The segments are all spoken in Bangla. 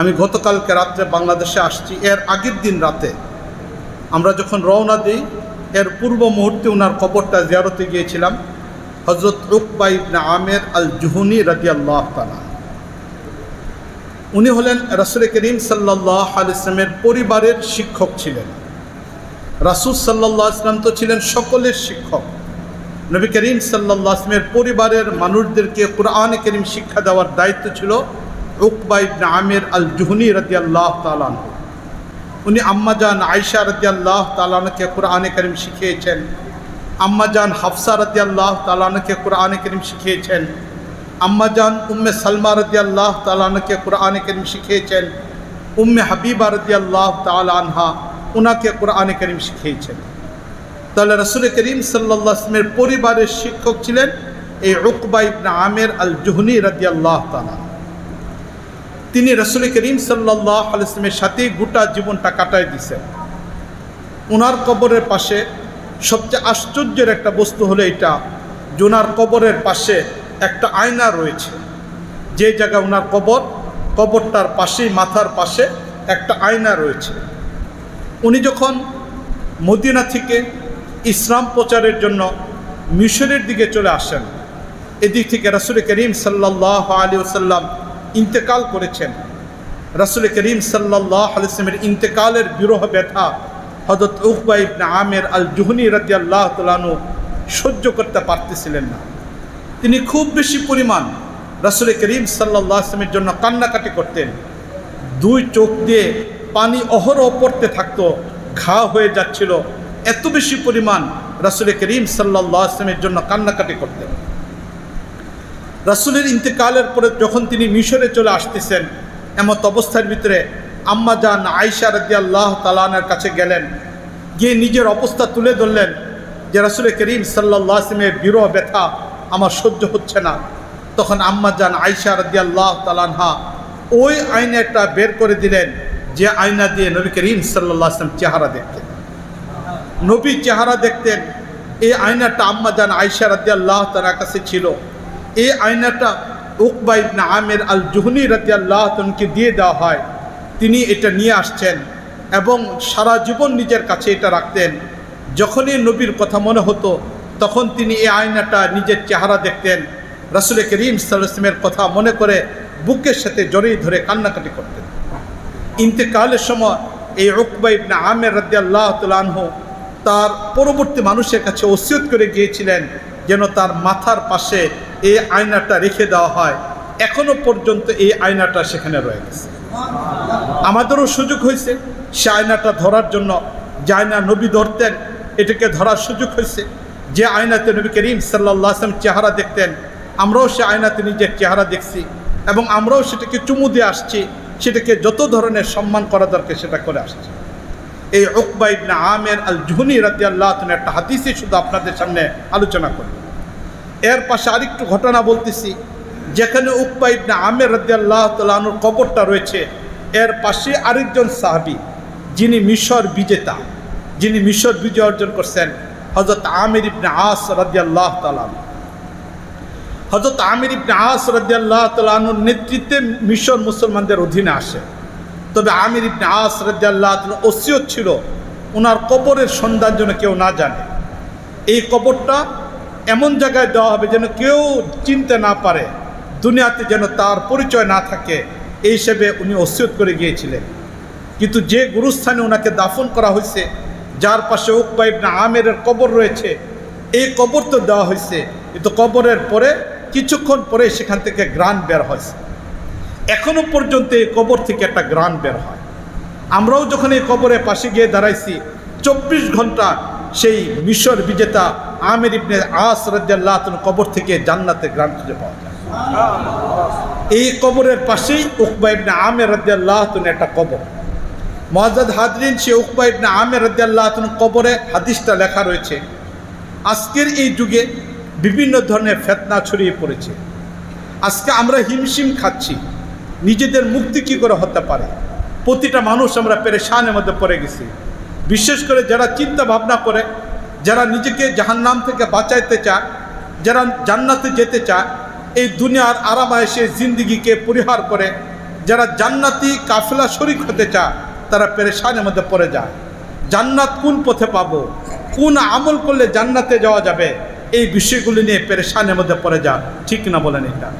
আমি গতকালকে রাত্রে বাংলাদেশে আসছি। এর আগের দিন রাতে আমরা যখন রওনা দিই, এর পূর্ব মুহূর্তে ওনার কবরটা জিয়ারতে গিয়েছিলাম হজরত উকবা ইবনে আমের আল জুহনি রাজি আল্লাহ তালা উনি হলেন রাসুল করিম সাল্লাহ আলিসলামের পরিবারের শিক্ষক ছিলেন। রাসুল সাল্লাহ আসলাম তো ছিলেন সকলের শিক্ষক। নবী করিম সাল্লাহ আসলামের পরিবারের মানুষদেরকে কোরআন করিম শিক্ষা দেওয়ার দায়িত্ব ছিল উকবা ইবনে আমের আল জুহনি রাজি আল্লাহ তালান উনি আম্মাজান আয়সা রাজি আল্লাহ তালানকে কোরআনে করিম শিখিয়েছেন। আম্মাজান হাফসা রাজি আল্লাহ তালানকে কোরআনে করিম শিখিয়েছেন। আম্মাজান উম্মে সালমা রাজি আল্লাহ তালানকে কোরআনে করিম শিখিয়েছেন। উম্মে হাবিবা রাজি আল্লাহ তালানহা ওনাকে কোরআনে করিম শিখিয়েছেন। তাহলে রসুল করিম সাল্লাহ আসলামের পরিবারের শিক্ষক ছিলেন এই উকবা ইবনে আমের আল জুহনি রাজি আল্লাহ তালা তিনি রসুল করিম সাল্লাহ সাথেই গোটা জীবনটা কাটাই দিছেন। ওনার কবরের পাশে সবচেয়ে আশ্চর্যের একটা বস্তু হলো এটা, জোনার কবরের পাশে একটা আয়না রয়েছে। যে জায়গায় ওনার কবর, কবরটার পাশেই মাথার পাশে একটা আয়না রয়েছে। উনি যখন মদিনা থেকে ইসলাম প্রচারের জন্য মিশরের দিকে চলে আসেন, এদিক থেকে রসুল করিম সাল্লাহ আলী সাল্লাম ইন্তেকাল করেছেন। রসুল করিম সাল্লাহ ইন্তেকালের বিরহ ব্যথা হজরত উকবা ইবনে আমের আল জুহনি রাজি আল্লাহ সহ্য করতে পারতেছিলেন না। তিনি খুব বেশি পরিমাণ রসুল করিম সাল্লাহ আসলামের জন্য কান্নাকাটি করতেন। দুই চোখ দিয়ে পানি অহরহ পড়তে থাকতো, ঘা হয়ে যাচ্ছিল। এত বেশি পরিমাণ রসুল করিম সাল্লাহ আসলামের জন্য কান্নাকাটি করতেন। রাসুলের ইন্তেকালের পরে যখন তিনি মিশরে চলে আসতেছেন, এমত অবস্থার ভিতরে আম্মা যান আয়সা রদি আল্লাহ তালানের কাছে গেলেন। গিয়ে নিজের অবস্থা তুলে ধরলেন যে, রাসুল করিম সাল্লাহ আসলামের বিরহ ব্যথা আমার সহ্য হচ্ছে না। তখন আম্মা যান আয়সা রদি আল্লাহ তালানহা ওই আয়নাটা বের করে দিলেন, যে আয়না দিয়ে নবী করিম সাল্লাহ আসলাম চেহারা দেখতেন। নবী চেহারা দেখতেন, এই আয়নাটা আম্মা যান আয়সা রদি আল্লাহ তালার কাছে ছিল। এই আয়নাটা উকবা ইবনে আমের আল জুহনি রাজি আল্লাহ তনকে দিয়ে দেওয়া হয়। তিনি এটা নিয়ে আসছেন এবং সারা জীবন নিজের কাছে এটা রাখতেন। যখনই নবীর কথা মনে হতো, তখন তিনি এই আয়নাটা নিজের চেহারা দেখতেন। রাসুল করিম সাল্লামের কথা মনে করে বুকের সাথে জড়িয়ে ধরে কান্নাকাটি করতেন। ইন্তেকালের সময় এই উকবা ইবনে আমের রাজি আল্লাহ তালহ তার পরবর্তী মানুষের কাছে ওসিয়ত করে গিয়েছিলেন যেন তার মাথার পাশে এই আয়নাটা রেখে দেওয়া হয়, এখনও পর্যন্ত এই আয়নাটা সেখানে রয়ে গেছে। আমাদেরও সুযোগ হয়েছে, সে আয়নাটা ধরার জন্য। যে আয়না নবী ধরতেন, এটাকে ধরার সুযোগ হয়েছে। যে আয়নাতে নবী করিম সাল্লাহ আসলাম চেহারা দেখতেন, আমরাও সে আয়নাতে নিজের চেহারা দেখছি এবং আমরাও সেটাকে চুমু দিয়ে আসছি, সেটাকে যত ধরনের সম্মান করা দরকার সেটা করে আসছি। এই উকবা ইবনে আমের আল জুহনি রাজি আল্লাহ একটা হাদিসই শুধু আপনাদের সামনে আলোচনা করি। এর পাশে আরেকটু ঘটনা বলতেছি। যেখানে উকবা ইবনে আমের রাজি আল্লাহ তালুর কবরটা রয়েছে, এর পাশে আরেকজন সাহাবি, যিনি মিশর বিজেতা, যিনি মিশর বিজয় অর্জন করছেন হজরত আমির ইবনে আস রাজি আল্লাহ তালান হজরত আমির ইবনে আস রাজি আল্লাহ তালুর নেতৃত্বে মিশর মুসলমানদের অধীনে আসে। তবে আমির ইবনে আস আল্লাহ ওসিয়ত ছিল ওনার কবরের সন্ধান যেন কেউ না জানে। এই কবরটা এমন জায়গায় দেওয়া হবে যেন কেউ চিনতে না পারে। দুনিয়াতে যেন তার পরিচয় না থাকে, এই হিসেবে উনি ওসিয়ত করে গিয়েছিলেন। কিন্তু যে গুরুস্থানে ওনাকে দাফন করা হয়েছে, যার পাশে উকবা ইবনে আমেরের কবর রয়েছে, এই কবর তো দেওয়া হয়েছে। কিন্তু কবরের পরে, কিছুক্ষণ পরে সেখান থেকে গ্রান বের হয়েছে এখনও পর্যন্ত এই কবর থেকে একটা গ্রান বের হয়। আমরাও যখন এই কবরের পাশে গিয়ে দাঁড়াইছি, চব্বিশ ঘণ্টা সেই মিশর বিজেতা আমির ইবনে আস রাজ্লাহ কবর থেকে জান্নাতে গ্রাম খুঁজে পাওয়া যায়। এই কবরের পাশেই উকবা ইবনে আমের রাজ্লাহ একটা কবর। মহাজাদ হাজরিন সে উকবা ইবনে আমের রাজ্লাহ কবরে হাদিসটা লেখা রয়েছে, আজকের এই যুগে বিভিন্ন ধরনের ফেতনা ছড়িয়ে পড়েছে। আজকে আমরা হিমশিম খাচ্ছি, নিজেদের মুক্তি কী করে হতে পারে? প্রতিটা মানুষ আমরা পেরেশানের মধ্যে পড়ে গেছি। বিশেষ করে যারা চিন্তা ভাবনা করে, যারা নিজেকে জাহান্নাম থেকে বাঁচাইতে চায়, যারা জান্নাতে যেতে চায়, এই দুনিয়ার আরামায়েশে জিন্দিগিকে পরিহার করে, যারা জান্নাতি কাফেলা শরিক হতে চায়, তারা পেরেশানের মধ্যে পড়ে যায়। জান্নাত কোন পথে পাবো? কোন আমল করলে জান্নাতে যাওয়া যাবে? এই বিষয়গুলি নিয়ে পেরেশানের মধ্যে পড়ে যায়। ঠিক না বলেন এটা?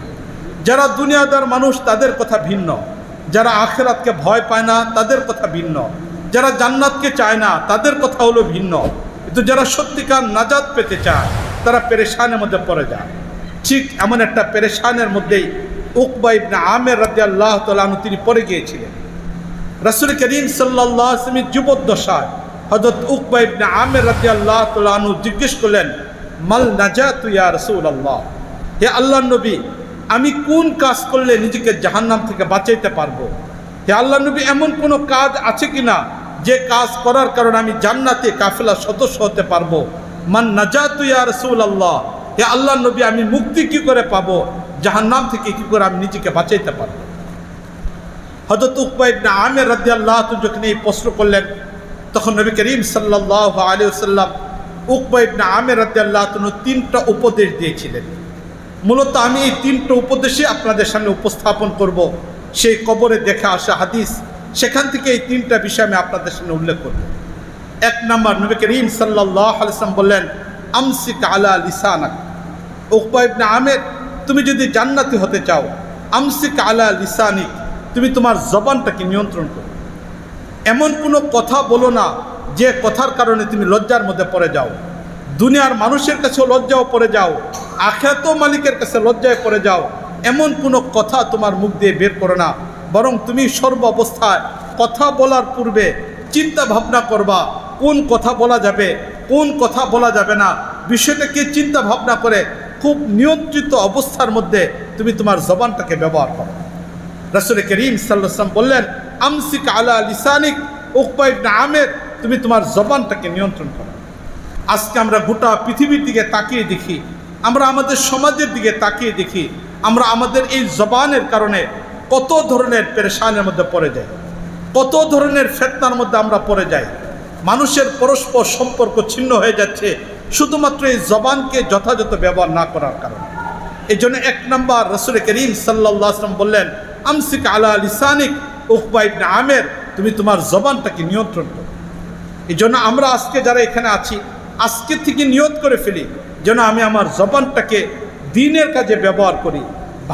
যারা দুনিয়াদার মানুষ, তাদের কথা ভিন্ন। যারা আখেরাতকে ভয় পায় না, তাদের কথা ভিন্ন। যারা জান্নাতকে চায় না, তাদের কথা হলো ভিন্ন। কিন্তু যারা সত্যিকার নাজাদ পেতে চায়, তারা পেরেশানের মধ্যে পড়ে যায়। ঠিক এমন একটা পেরেশানের মধ্যেই উকবা ইবনে আমের রাজি আল্লাহ তালু তিনি পড়ে গিয়েছিলেন। রাসুল করিম সাল্লাহ আসলামের যুবদশায় হজরত উকবা ইবনে আমের রাজি আল্লাহ তালু জিজ্ঞেস করলেন, মাল নাজাত ইয়া রসুল আল্লাহ হে আল্লাহ নবী, আমি কোন কাজ করলে নিজেকে জাহান্নাম থেকে বাঁচাইতে পারব? হে আল্লাহ নবী, এমন কোনো কাজ আছে কি না যে কাজ করার কারণে আমি জান্নাতে কাফেলা সদস্য হতে পারব। মান নাজাত আল্লাহ হে আল্লাহ নবী, আমি মুক্তি কি করে পাবো? জাহান্নাম থেকে কি করে আমি নিজেকে বাঁচাইতে পারব? হজরত উকবা ইবনে আমের রাদি আল্লাহ যখন এই প্রশ্ন করলেন, তখন নবী করিম সাল্লাহ আলী সাল্লাম উকবা ইবনে আমের রাদি আল্লাহ তিনটা উপদেশ দিয়েছিলেন। মূলত আমি এই তিনটা উপদেশে আপনাদের সামনে উপস্থাপন করব। সেই কবরে দেখে আসা হাদিস সেখান থেকে এই তিনটা বিষয় আমি আপনাদের সামনে উল্লেখ করব। এক নম্বর, নবী করিম সাল্লাহ আলিয়াম বললেন, আমসিক আলা লিসানাক। উকবা আমের, তুমি যদি জান্নাতি হতে চাও, আমসিক আলা লিসানিক, তুমি তোমার জবানটাকে নিয়ন্ত্রণ করো। এমন কোনো কথা বলো না যে কথার কারণে তুমি লজ্জার মধ্যে পড়ে যাও। দুনিয়ার মানুষের কাছেও লজ্জাও পড়ে যাও আখ্যাত মালিকের কাছে লজ্জায় পড়ে যাও। এমন কোনো কথা তোমার মুখ দিয়ে বের করো না। বরং তুমি সর্ব অবস্থায় কথা বলার পূর্বে চিন্তা ভাবনা করবা, কোন কথা বলা যাবে, কোন কথা বলা যাবে না। বিষয়টাকে চিন্তা ভাবনা করে খুব নিয়ন্ত্রিত অবস্থার মধ্যে তুমি তোমার জবানটাকে ব্যবহার করো। রসুল করিম সাল্লাম বললেন, আমসিক আলা লিসানিক উকবাইব আমের তুমি তোমার জবানটাকে নিয়ন্ত্রণ করো। আজকে আমরা গোটা পৃথিবীর দিকে তাকিয়ে দেখি, আমরা আমাদের সমাজের দিকে তাকিয়ে দেখি, আমরা আমাদের এই জবানের কারণে কত ধরনের পেরেশানের মধ্যে পড়ে যায়? কত ধরনের ফেতনার মধ্যে আমরা পড়ে যাই? মানুষের পরস্পর সম্পর্ক ছিন্ন হয়ে যাচ্ছে শুধুমাত্র এই জবানকে যথাযথ ব্যবহার না করার কারণে। এই জন্য এক নম্বর রসুল করিম সাল্লাম বললেন, আমসিক আলা লিসানিক উকবা ইবনে আমের, তুমি তোমার জবানটাকে নিয়ন্ত্রণ করো। এই জন্য আমরা আজকে যারা এখানে আছি, আজকে থেকে নিয়ত করে ফেলি যেন আমি আমার জবানটাকে দিনের কাজে ব্যবহার করি,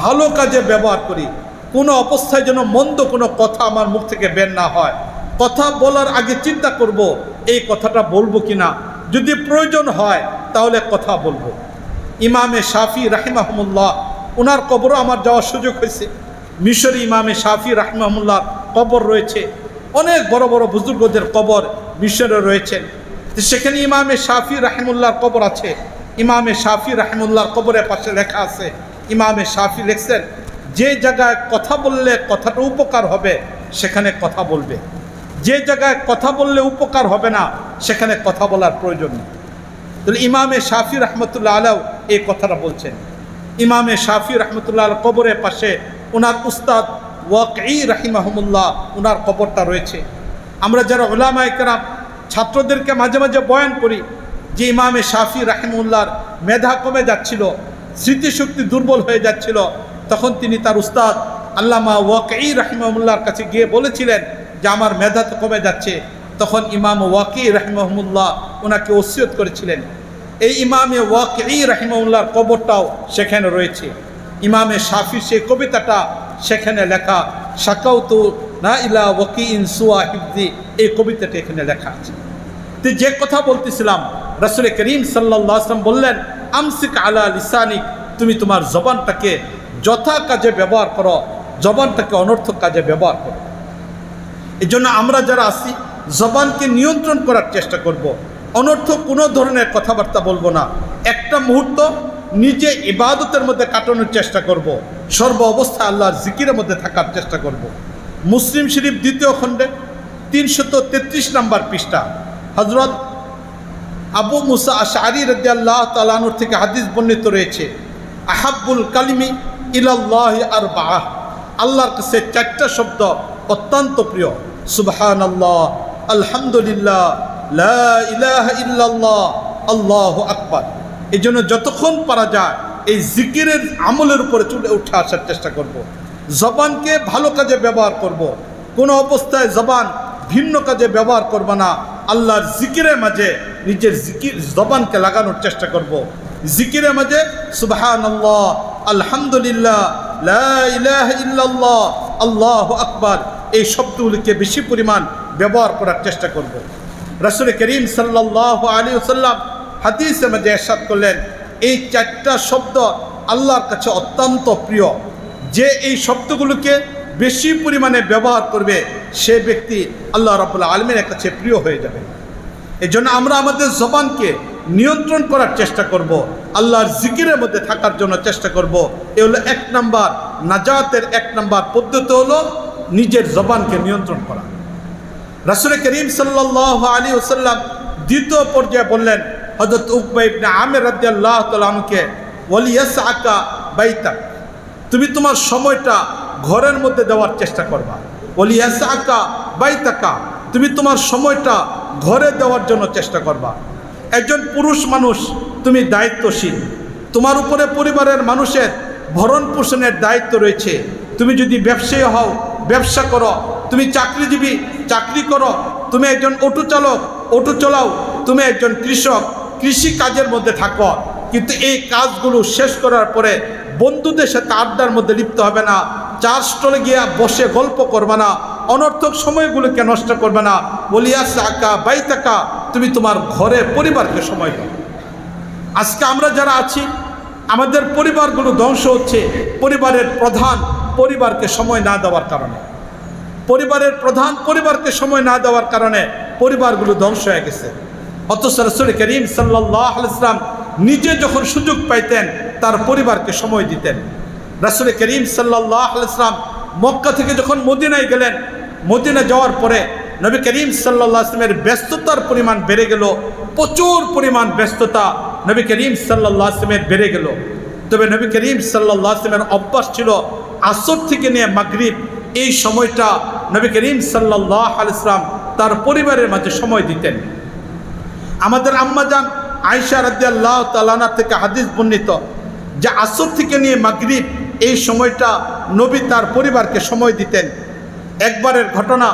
ভালো কাজে ব্যবহার করি কোনো অবস্থায় যেন মন্দ কোনো কথা আমার মুখ থেকে বের না হয়। কথা বলার আগে চিন্তা করব, এই কথাটা বলব কি না যদি প্রয়োজন হয়, তাহলে কথা বলব। ইমামে শাফি রাহিমাহমুল্লাহ ওনার কবরও আমার যাওয়ার সুযোগ হয়েছে। মিশরি ইমামে শাফি রাহিমাহুল্লাহ কবর রয়েছে। অনেক বড় বড় বুজুর্গদের কবর মিশরে রয়েছেন সেখানে ইমামে শাফি রাহিমুল্লাহর কবর আছে। ইমামে শাফি রাহিমুল্লাহর কবরের পাশে লেখা আছে। ইমামে শাফি লিখছেন যে জায়গায় কথা বললে কথাটা উপকার হবে, সেখানে কথা বলবে। যে জায়গায় কথা বললে উপকার হবে না, সেখানে কথা বলার প্রয়োজন নেই। তাহলে ইমামে শাফি রহমতুল্লাহ আলাও এই কথাটা বলছেন। ইমামে শাফি রহমতুল্লাহ আল কবরের পাশে ওনার উস্তাদ ওয়াকই রাহিমাহমুল্লাহ ওনার কবরটা রয়েছে। আমরা যারা ওলামা একরাম ছাত্রদেরকে মাঝে মাঝে বয়ান করি যে ইমামে শাফি রাহিমুল্লাহর মেধা কমে যাচ্ছিল, স্মৃতিশক্তি দুর্বল হয়ে যাচ্ছিল তখন তিনি তার উস্তাদ আল্লামা ওয়াকি রাহিমাহুল্লাহর কাছে গিয়ে বলেছিলেন যে আমার মেধা তো কমে যাচ্ছে। তখন ইমাম ওয়াকি রাহিমহমুল্লাহ ওনাকে ওসিয়ত করেছিলেন। এই ইমামে ওয়াকি রাহিমউল্লাহর কবরটাও সেখানে রয়েছে। ইমামে শাফির সেই কবিতাটা সেখানে লেখা সাকাউতু না ইলা ওয়াকি ইন সুয়া হিফদি এই কবিতাটা এখানে লেখা আছে। তো যে কথা বলতেছিলাম, রাসুল করিম সাল্লাম বললেন, আমসিক আলা লিসানিক তুমি তোমার জবানটাকে যথা কাজে ব্যবহার করো জবানটাকে অনর্থক কাজে ব্যবহার করো এই জন্য আমরা যারা আসি জবানকে নিয়ন্ত্রণ করার চেষ্টা করব। অনর্থক কোনো ধরনের কথাবার্তা বলব না একটা মুহূর্ত নিজে ইবাদতের মধ্যে কাটানোর চেষ্টা করব। সর্ব অবস্থায় আল্লাহর জিকিরের মধ্যে থাকার চেষ্টা করব। মুসলিম শরীফ দ্বিতীয় খণ্ডে তিনশত তেত্রিশ নম্বর পৃষ্ঠা হজরত আবু মুসা আশারি রদি আল্লাহ তালানুর থেকে হাদিস বর্ণিত রয়েছে আহাবুল কালিমি ইলাল্লাহ আর বাহ আল্লাহর কাছে চারটা শব্দ অত্যন্ত প্রিয় সুবহান আল্লাহ আলহামদুলিল্লাহ ইল্লাল্লাহ, আল্লাহ আকবার এই জন্য যতক্ষণ পারা যায়, এই জিকিরের আমলের উপরে চলে উঠে আসার চেষ্টা করব। জবানকে ভালো কাজে ব্যবহার করব। কোনো অবস্থায় জবান ভিন্ন কাজে ব্যবহার করব না আল্লাহর জিকিরের মাঝে নিজের জিকির, জবানকে লাগানোর চেষ্টা করব। জিকিরের মাঝে সুবাহান আল্লাহ আলহামদুলিল্লাহ ইল্লাল্লাহ, আল্লাহ আকবার এই শব্দগুলিকে বেশি পরিমাণ ব্যবহার করার চেষ্টা করব। রসুল করিম সাল্লাহ আলী সাল্লাম হাদিসে মাঝে এরশাদ করলেন, এই চারটা শব্দ আল্লাহর কাছে অত্যন্ত প্রিয় যে এই শব্দগুলোকে বেশি পরিমাণে ব্যবহার করবে, সে ব্যক্তি আল্লাহ রাবুল্লাহ আলমের কাছে প্রিয় হয়ে যাবে এই আমরা আমাদের জবানকে নিয়ন্ত্রণ করার চেষ্টা করব। আল্লাহর জিকিরের মধ্যে থাকার জন্য চেষ্টা করব। এ হলো এক নাম্বার। নাজাতের এক নাম্বার পদ্ধতি হলো নিজের জবানকে নিয়ন্ত্রণ করা। রাসুল করিম সাল্লাহ আলী ওসাল্লাম দ্বিতীয় পর্যায়ে বললেন হজরত উকবা ইবনে আমের আল্লাহ তালকে ওলিয়াস আকা বাইতা, তুমি তোমার সময়টা ঘরের মধ্যে দেওয়ার চেষ্টা করবা। ওলিয়াস আকা বাইতাকা, তুমি তোমার সময়টা ঘরে দেওয়ার জন্য চেষ্টা করবা। একজন পুরুষ মানুষ তুমি দায়িত্বশীল। তোমার উপরে পরিবারের মানুষের ভরণ পোষণের দায়িত্ব রয়েছে। তুমি যদি ব্যবসায়ী হও, ব্যবসা করো, তুমি চাকরিজীবী, চাকরি করো, তুমি একজন অটো চালক, অটো চালাও, তুমি একজন কৃষক, কৃষি কাজের মধ্যে থাকো। কিন্তু এই কাজগুলো শেষ করার পরে বন্ধুদের সাথে আড্ডার মধ্যে লিপ্ত হবে না, চার স্টলে গিয়া বসে গল্প করবে না, অনর্থক সময়গুলোকে নষ্ট করবে না। বলিয়াস আঁকা বাইতাকা, তুমি তোমার ঘরে পরিবারকে সময় দাও। আজকে আমরা যারা আছি, আমাদের পরিবারগুলো ধ্বংস হচ্ছে পরিবারের প্রধান পরিবারকে সময় না দেওয়ার কারণে। পরিবারের প্রধান পরিবারকে সময় না দেওয়ার কারণে পরিবারগুলো ধ্বংস হয়ে গেছে। অথচ রসুল করিম সাল্লাহ ইসলাম নিজে যখন সুযোগ পাইতেন, তার পরিবারকে সময় দিতেন। রসুল করিম সাল্লাহ ইসলাম মক্কা থেকে যখন মদিনায় গেলেন, মদিনা যাওয়ার পরে নবী করিম সাল্লাহ আসলামের ব্যস্ততার পরিমাণ বেড়ে গেল, প্রচুর পরিমাণ ব্যস্ততা নবী করিম সাল্লাহ আসলামের বেড়ে গেল। তবে নবী করিম সাল্লাহ আসলামের অভ্যাস ছিল আসর থেকে নিয়ে মাগরিব। এই সময়টা নবী করিম সাল্লাহ আলাইসলাম তার পরিবারের মাঝে সময় দিতেন। আমাদের আম্মাজান আয়সা রাদিয়াল্লাহ তালানা থেকে হাদিস বর্ণিত যে আসর থেকে নিয়ে মাগরিব এই সময়টা নবী তার পরিবারকে সময় দিতেন। একবারের ঘটনা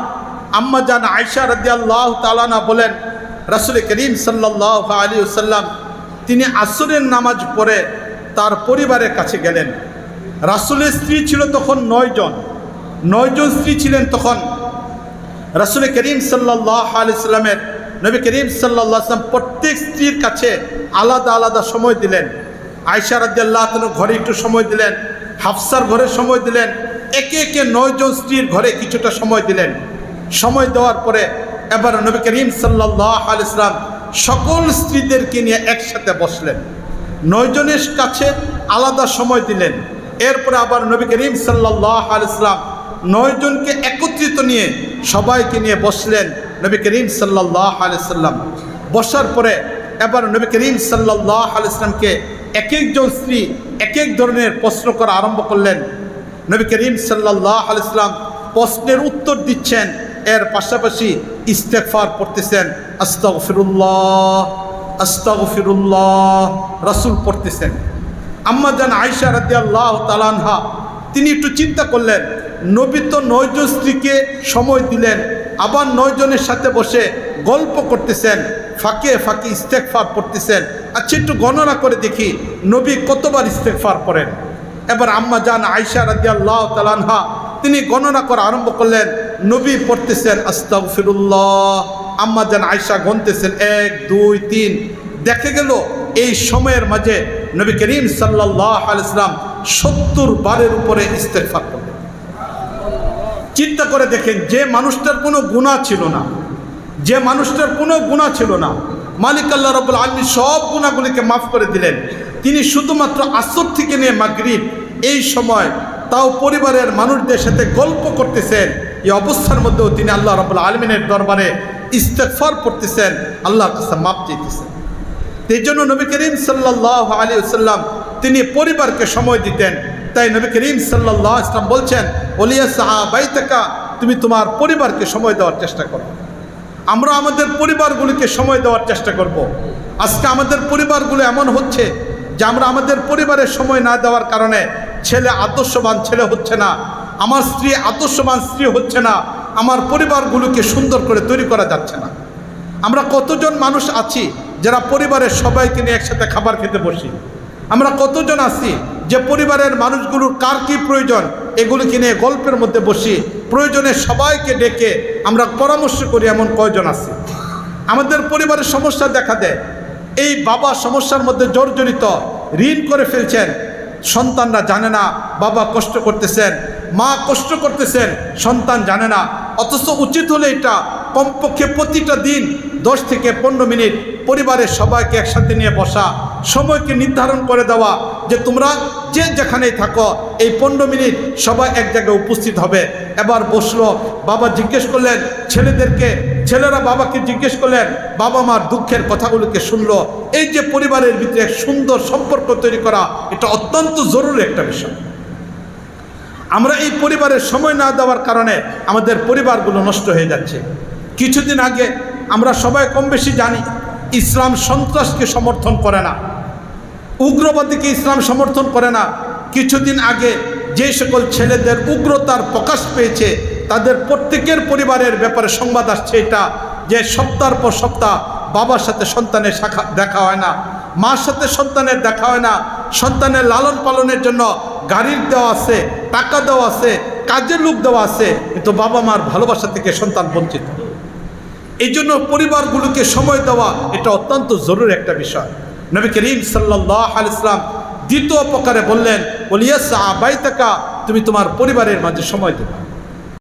আম্মাজান আয়সা রাদিয়াল্লাহ তালানা বলেন, রাসুল করিম সাল্লাহ আলী সাল্লাম তিনি আসরের নামাজ পড়ে তার পরিবারের কাছে গেলেন। রাসুলের স্ত্রী ছিল তখন নয়জন নয়জন স্ত্রী ছিলেন তখন। রাসুল করিম সাল্লাহ আলি সাল্লামের নবী করিম সাল্লাহ আসলাম প্রত্যেক স্ত্রীর কাছে আলাদা আলাদা সময় দিলেন। আয়সা রাজ্লাহ ঘরে একটু সময় দিলেন, হাফসার ঘরে সময় দিলেন, একে একে নয়জন স্ত্রীর ঘরে কিছুটা সময় দিলেন। সময় দেওয়ার পরে এবার নবী করিম সাল্লাহ আলি ইসলাম সকল স্ত্রীদেরকে নিয়ে একসাথে বসলেন। নয়জনের কাছে আলাদা সময় দিলেন। এরপরে আবার নবী করিম সাল্লাহ আল ইসলাম নয়জনকে একত্রিত নিয়ে সবাইকে নিয়ে বসলেন নবী করিম সাল্লাহ আলিয়াল্লাম বসার পরে এবার নবী করিম সাল্লাহ আলিয়াল্লামকে এক একজন স্ত্রী এক এক ধরনের প্রশ্ন করা আরম্ভ করলেন। নবী করিম সাল্লাহ আলিয়াল্লাম প্রশ্নের উত্তর দিচ্ছেন এর পাশাপাশি ইস্তেফার পড়তেছেন আস্তফিরুল্লাহ আস্তফিরুল্লাহ রাসুল পড়তেছেন। আম্মা জান আয়সা রাদি তালানহা তিনি একটু চিন্তা করলেন, নবী তো নয়জন স্ত্রীকে সময় দিলেন, আবার নয়জনের সাথে বসে গল্প করতেছেন, ফাঁকে ফাঁকে ইস্তেকফার পড়তেছেন। আচ্ছা একটু গণনা করে দেখি, নবী কতবার ইস্তেকফার পড়েন? এবার আম্মা জান আয়সা রাদি আল্লাহ তালানহা তিনি গণনা করা আরম্ভ করলেন, নবী পড়তেছেন আস্তাক ফিরুল্লাহ আম্মা জান আয়সা গনতেছেন, এক, দুই, তিন। দেখে গেল, এই সময়ের মাঝে নবী করিম সাল্লাহ আলাইসলাম সত্তর বারের উপরে ইস্তেফার করলেন। চিন্তা করে দেখেন, যে মানুষটার কোনো গুণা ছিল না, যে মানুষটার কোনো গুণা ছিল না, মালিক আল্লাহ রবুল আলমী সব গুণাগুলিকে মাফ করে দিলেন। তিনি শুধুমাত্র আসর থেকে নিয়ে মাগরিব, এই সময় তাও পরিবারের মানুষদের সাথে গল্প করতেছেন। এই অবস্থার মধ্যেও তিনি আল্লাহ রবুল আলমিনের দরবারে ইস্তেফার পড়তেছেন, আল্লাহর কাছে মাপ চেয়েছেন এই জন্য নবী করিম সাল্লাহ আলী সাল্লাম তিনি পরিবারকে সময় দিতেন। তাই নবী করিম সাল্লাহ ইসলাম বলছেন, ওলিয়া সাহা বাইতাকা, তুমি তোমার পরিবারকে সময় দেওয়ার চেষ্টা করো। আমরা আমাদের পরিবারগুলিকে সময় দেওয়ার চেষ্টা করব। আজকে আমাদের পরিবারগুলো এমন হচ্ছে যে আমরা আমাদের পরিবারের সময় না দেওয়ার কারণে ছেলে আদর্শবান ছেলে হচ্ছে না, আমার স্ত্রী আদর্শবান স্ত্রী হচ্ছে না, আমার পরিবারগুলোকে সুন্দর করে তৈরি করা যাচ্ছে না। আমরা কতজন মানুষ আছি যারা পরিবারের সবাইকে নিয়ে একসাথে খাবার খেতে বসি? আমরা কতজন আছি যে পরিবারের মানুষগুলোর কার কী প্রয়োজন, এগুলোকে নিয়ে গল্পের মধ্যে বসি, প্রয়োজনে সবাইকে ডেকে আমরা পরামর্শ করি এমন কয়জন আছি? আমাদের পরিবারের সমস্যা দেখা দেয়। এই বাবা সমস্যার মধ্যে জর্জরিত, ঋণ করে ফেলছেন সন্তানরা জানে না, বাবা কষ্ট করতেছেন, মা কষ্ট করতেছেন, সন্তান জানে না। অথচ উচিত হলে এটা কমপক্ষে প্রতিটা দিন দশ থেকে পনেরো মিনিট পরিবারের সবাইকে একসাথে নিয়ে বসা। সময়কে নির্ধারণ করে দেওয়া যে তোমরা যে যেখানেই থাকো, এই পনেরো মিনিট সবাই এক জায়গায় উপস্থিত হবে। এবার বসল, বাবা জিজ্ঞেস করলেন, ছেলেদেরকে, ছেলেরা বাবাকে জিজ্ঞেস করলেন, বাবা মার দুঃখের কথাগুলোকে শুনলো। এই যে পরিবারের ভিতরে সুন্দর সম্পর্ক তৈরি করা, এটা অত্যন্ত জরুরি একটা বিষয়। আমরা এই পরিবারের সময় না দেওয়ার কারণে আমাদের পরিবারগুলো নষ্ট হয়ে যাচ্ছে। কিছুদিন আগে আমরা সবাই কম বেশি জানি, ইসলাম সন্ত্রাসকে সমর্থন করে না। উগ্রবাদীকে ইসলাম সমর্থন করে না। কিছুদিন আগে যে সকল ছেলেদের উগ্রতার প্রকাশ পেয়েছে, তাদের প্রত্যেকের পরিবারের ব্যাপারে সংবাদ আসছে এটা, যে সপ্তাহ পর সপ্তাহ বাবার সাথে সন্তানের শাখা দেখা হয় না, মার সাথে সন্তানের দেখা হয় না, সন্তানের লালন পালনের জন্য গাড়ির দেওয়া আছে, টাকা দেওয়া আছে, কাজের লোক দেওয়া আছে, কিন্তু বাবা মার ভালোবাসা থেকে সন্তান বঞ্চিত। এই জন্য পরিবারগুলোকে সময় দেওয়া এটা অত্যন্ত জরুরি একটা বিষয়। নবী করিম সাল্লাহ আল ইসলাম দ্বিতীয় প্রকারে বললেন বলিয়াস আবাই তুমি তোমার পরিবারের মাঝে সময় দেবে।